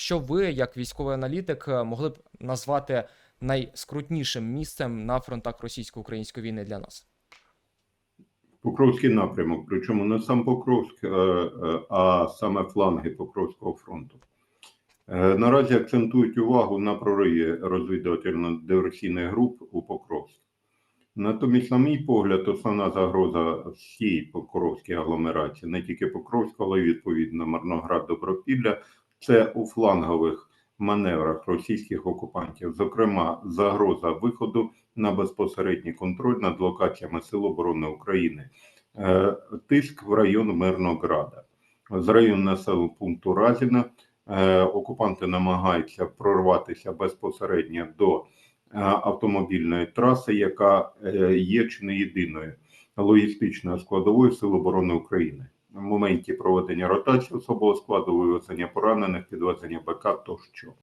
що ви, як військовий аналітик, е, могли б назвати найскрутнішим місцем на фронтах російсько-української війни для нас? Покровський напрямок, причому не сам Покровськ, е, е, а саме фланги Покровського фронту. Наразі акцентують увагу на прориві розвідувально-диверсійних груп у Покровськ. Натомість, на мій погляд, основна загроза всій Покровській агломерації, не тільки Покровська, але й відповідно Марноград Добропілля, це у флангових маневрах російських окупантів, зокрема, загроза виходу на безпосередній контроль над локаціями Сил оборони України, Е, тиск в район Мирнограда. З району населеного пункту Разіна е, окупанти намагаються прорватися безпосередньо до е, автомобільної траси, яка є чи не єдиною логістичною складовою Сил оборони України. В моменті проведення ротації особового складу, вивезення поранених, підвезення БК тощо.